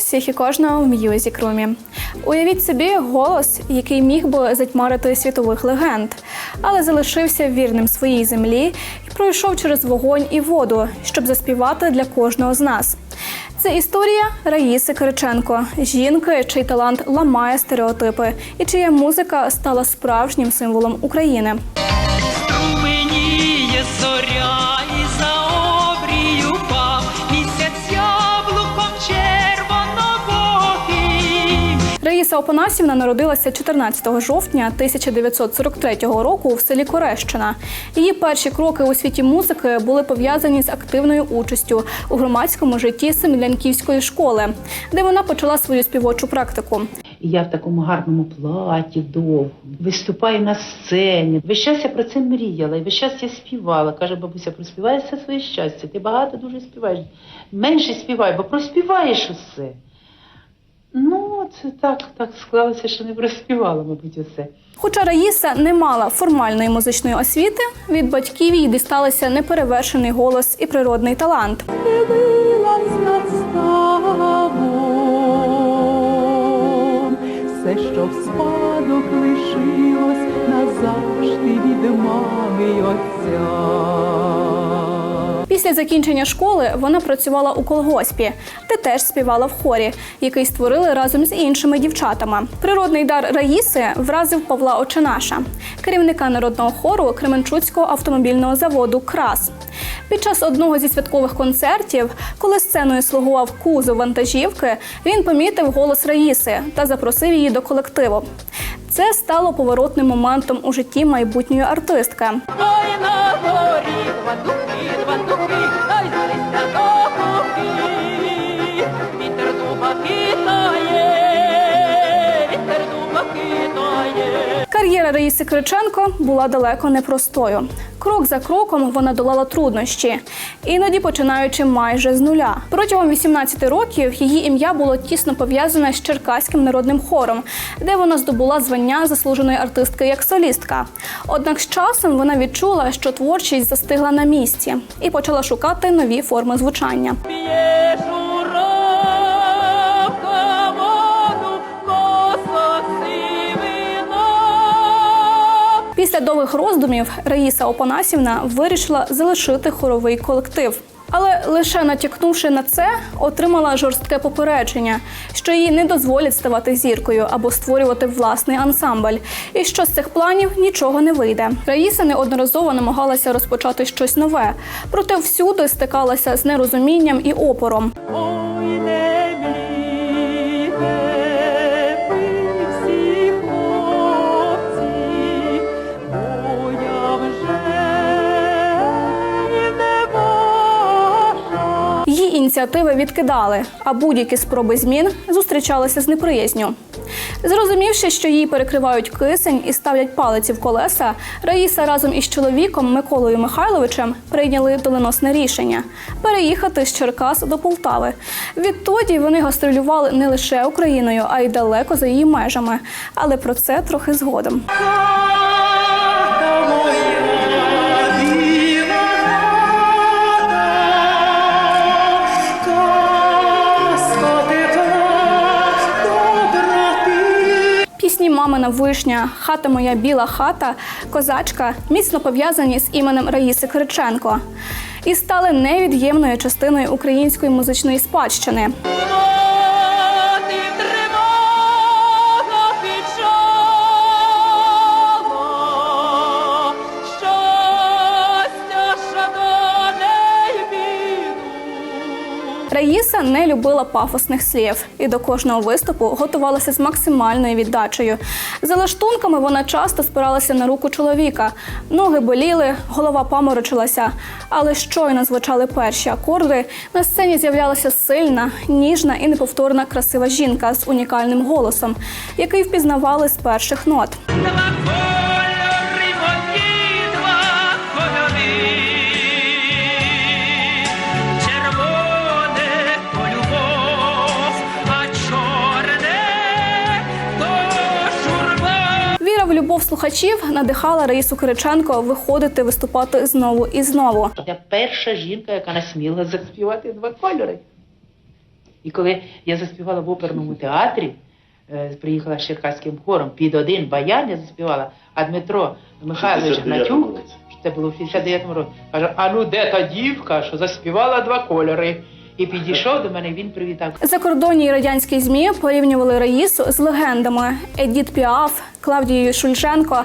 всіх і кожного в Room. Уявіть собі голос, який міг би затьмарити світових легенд, але залишився вірним своїй землі і пройшов через вогонь і воду, щоб заспівати для кожного з нас. Це історія Раїси Кириченко, жінки, чий талант ламає стереотипи, і чия музика стала справжнім символом України. Струменіє зоря Раїса Опанасівна народилася 14 жовтня 1943 року в селі Корещина. Її перші кроки у світі музики були пов'язані з активною участю у громадському житті Семілянківської школи, де вона почала свою співочу практику. Я в такому гарному платі довгому виступаю на сцені. Весь час я про це мріяла, і весь час я співала. Каже бабуся, проспівай все своє щастя. Ти багато дуже співаєш. Менше співай, бо проспіваєш усе. Ну, це так, так склалося, що не проспівала, мабуть, усе. Хоча Раїса не мала формальної музичної освіти, від батьків їй дісталися неперевершений голос і природний талант. Дивилась над ставом, все, що в спадок лишилось назавжди від мами й отця. Після закінчення школи вона працювала у колгоспі, де теж співала в хорі, який створили разом з іншими дівчатами. Природний дар Раїси вразив Павла Оченаша, керівника народного хору Кременчуцького автомобільного заводу Крас. Під час одного зі святкових концертів, коли сценою слугував кузов вантажівки, він помітив голос Раїси та запросив її до колективу. Це стало поворотним моментом у житті майбутньої артистки. Кар'єра Раїси Криченко була далеко непростою. Крок за кроком вона долала труднощі, іноді починаючи майже з нуля. Протягом 18 років її ім'я було тісно пов'язане з Черкаським народним хором, де вона здобула звання заслуженої артистки як солістка. Однак з часом вона відчула, що творчість застигла на місці і почала шукати нові форми звучання. Сивина. Роздумів Раїса Опанасівна вирішила залишити хоровий колектив. Але лише натякнувши на це, отримала жорстке попередження, що їй не дозволять ставати зіркою або створювати власний ансамбль, і що з цих планів нічого не вийде. Раїса неодноразово намагалася розпочати щось нове, проте всюди стикалася з нерозумінням і опором. Ініціативи відкидали, а будь-які спроби змін зустрічалися з неприязню. Зрозумівши, що її перекривають кисень і ставлять палиці в колеса, Раїса разом із чоловіком Миколою Михайловичем прийняли доленосне рішення переїхати з Черкас до Полтави. Відтоді вони гастролювали не лише Україною, а й далеко за її межами. Але про це трохи згодом. Мамина вишня, хата моя біла хата, козачка міцно пов'язані з іменем Раїси Кириченко і стали невід'ємною частиною української музичної спадщини. Раїса не любила пафосних слів і до кожного виступу готувалася з максимальною віддачею. За лаштунками вона часто спиралася на руку чоловіка. Ноги боліли, голова паморочилася. Але щойно звучали перші акорди, на сцені з'являлася сильна, ніжна і неповторна красива жінка з унікальним голосом, який впізнавали з перших нот. Слухачів надихала Раїсу Кириченко виходити виступати знову і знову. Я перша жінка, яка насміла заспівати два кольори. І коли я заспівала в оперному театрі, е, приїхала з Черкаським хором під один баян я заспівала, а Дмитро Михайлович 69-му Гнатюк, це було в 59-му році, каже, а ну де та дівка, що заспівала два кольори. І підійшов до мене, і він привітав. Закордонні радянські змі порівнювали Раїсу з легендами Едіт Піаф, Клавдією Шульженко,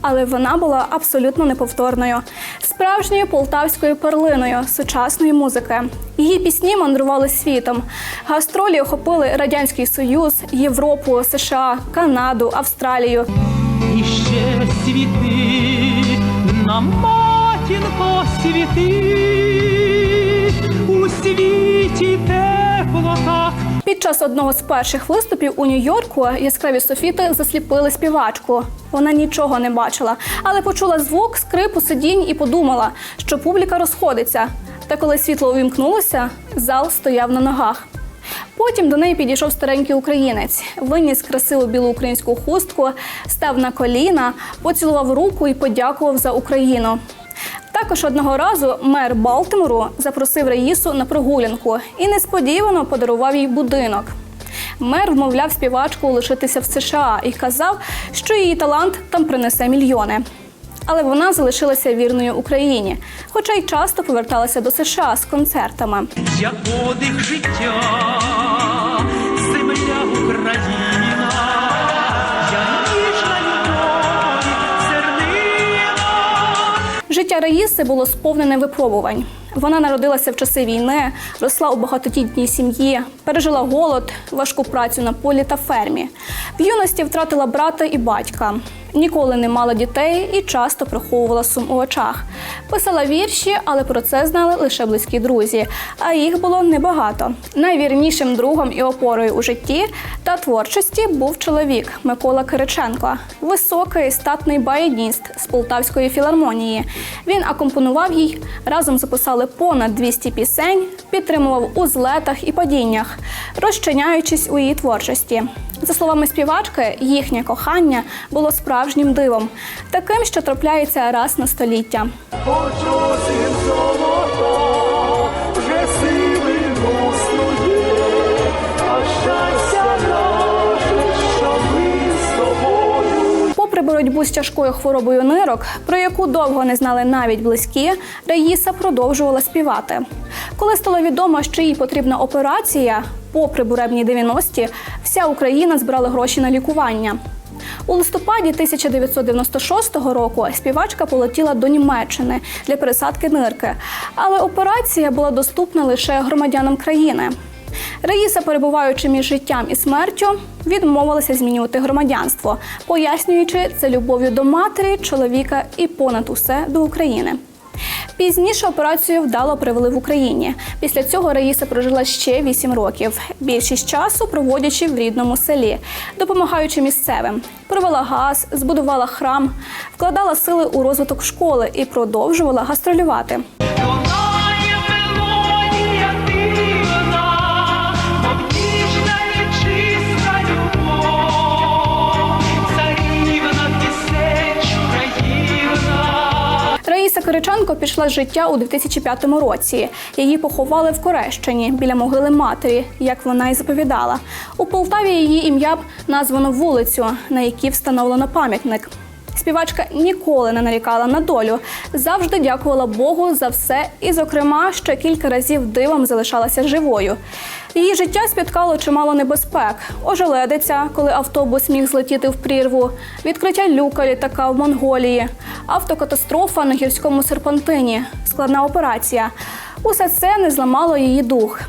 але вона була абсолютно неповторною, справжньою полтавською перлиною сучасної музики. Її пісні мандрували світом. Гастролі охопили Радянський Союз, Європу, США, Канаду, Австралію. І ще світи нам матінко світи світі тепло так Під час одного з перших виступів у Нью-Йорку яскраві софіти засліпили співачку. Вона нічого не бачила, але почула звук скрипу сидінь і подумала, що публіка розходиться. Та коли світло увімкнулося, зал стояв на ногах. Потім до неї підійшов старенький українець, виніс красиву білу українську хустку, став на коліна, поцілував руку і подякував за Україну. Також одного разу мер Балтимору запросив Раїсу на прогулянку і несподівано подарував їй будинок. Мер вмовляв співачку лишитися в США і казав, що її талант там принесе мільйони. Але вона залишилася вірною Україні, хоча й часто поверталася до США з концертами. я подих життя, Раїси було сповнене випробувань. Вона народилася в часи війни, росла у багатодітній сім'ї, пережила голод, важку працю на полі та фермі. В юності втратила брата і батька. Ніколи не мала дітей і часто приховувала сум у очах. Писала вірші, але про це знали лише близькі друзі, а їх було небагато. Найвірнішим другом і опорою у житті та творчості був чоловік Микола Кириченко, високий статний баяніст з Полтавської філармонії. Він акомпонував їй, разом записали понад 200 пісень, підтримував у злетах і падіннях, розчиняючись у її творчості. За словами співачки, їхнє кохання було справжнім дивом, таким, що трапляється раз на століття. Боротьбу з тяжкою хворобою нирок, про яку довго не знали навіть близькі, Раїса продовжувала співати. Коли стало відомо, що їй потрібна операція, попри буремні 90-ті, вся Україна збирала гроші на лікування. У листопаді 1996 року співачка полетіла до Німеччини для пересадки нирки, але операція була доступна лише громадянам країни. Раїса, перебуваючи між життям і смертю, відмовилася змінювати громадянство, пояснюючи це любов'ю до матері, чоловіка і понад усе до України. Пізніше операцію вдало провели в Україні. Після цього Раїса прожила ще 8 років, більшість часу проводячи в рідному селі, допомагаючи місцевим. Провела газ, збудувала храм, вкладала сили у розвиток школи і продовжувала гастролювати. Україна. Кириченко пішла з життя у 2005 році. Її поховали в Корещині біля могили матері, як вона й заповідала. У Полтаві її ім'я б названо вулицю, на якій встановлено пам'ятник. Співачка ніколи не нарікала на долю, завжди дякувала Богу за все, і, зокрема, ще кілька разів дивом залишалася живою. Її життя спіткало чимало небезпек: ожеледиця, коли автобус міг злетіти в прірву, відкриття люка літака в Монголії, автокатастрофа на гірському серпантині, складна операція. Усе це не зламало її дух.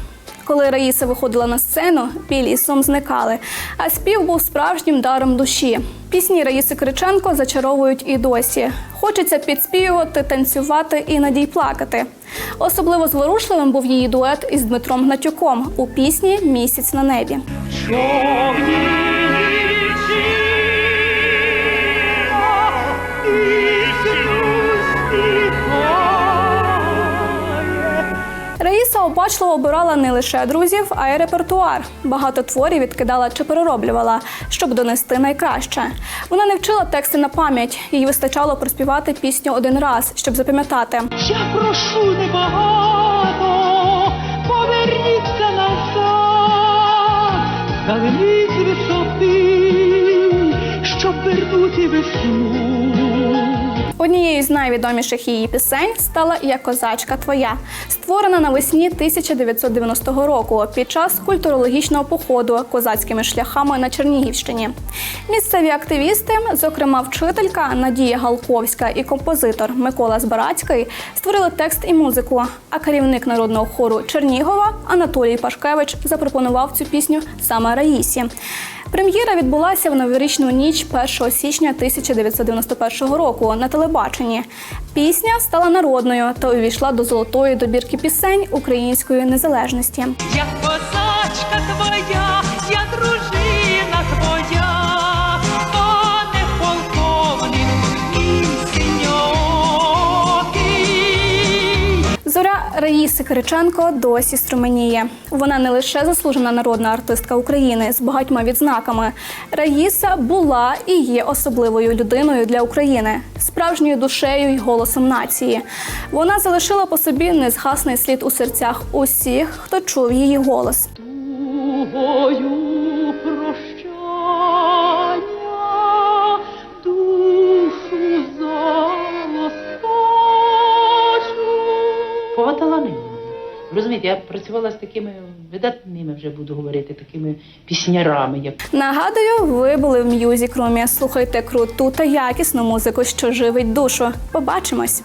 Коли Раїса виходила на сцену, біль і сум зникали, а спів був справжнім даром душі. Пісні Раїси Криченко зачаровують і досі. Хочеться підспівувати, танцювати і надій плакати. Особливо зворушливим був її дует із Дмитром Гнатюком у пісні Місяць на небі. Човні обачливо обирала не лише друзів, а й репертуар. Багато творів відкидала чи перероблювала, щоб донести найкраще. Вона не вчила тексти на пам'ять, їй вистачало проспівати пісню один раз, щоб запам'ятати. Я прошу небагато, поверніться назад. калини висоти, щоб вернути весну. Однією з найвідоміших її пісень стала Я козачка твоя, створена навесні 1990 року під час культурологічного походу козацькими шляхами на Чернігівщині. Місцеві активісти, зокрема вчителька Надія Галковська і композитор Микола Збарацький, створили текст і музику. А керівник народного хору Чернігова Анатолій Пашкевич запропонував цю пісню саме Раїсі. Прем'єра відбулася в новорічну ніч 1 січня 1991 року на телебаченні. Пісня стала народною та увійшла до золотої добірки пісень української незалежності. Я козачка твоя, я дружина Раїси Кириченко досі струменіє. Вона не лише заслужена народна артистка України з багатьма відзнаками. Раїса була і є особливою людиною для України, справжньою душею й голосом нації. Вона залишила по собі незгасний слід у серцях усіх, хто чув її голос. Поталанила. Розумієте, я працювала з такими видатними, вже буду говорити, такими піснярами, як Нагадую, ви були в м'юзік-румі. Слухайте круту та якісну музику, що живить душу. Побачимось!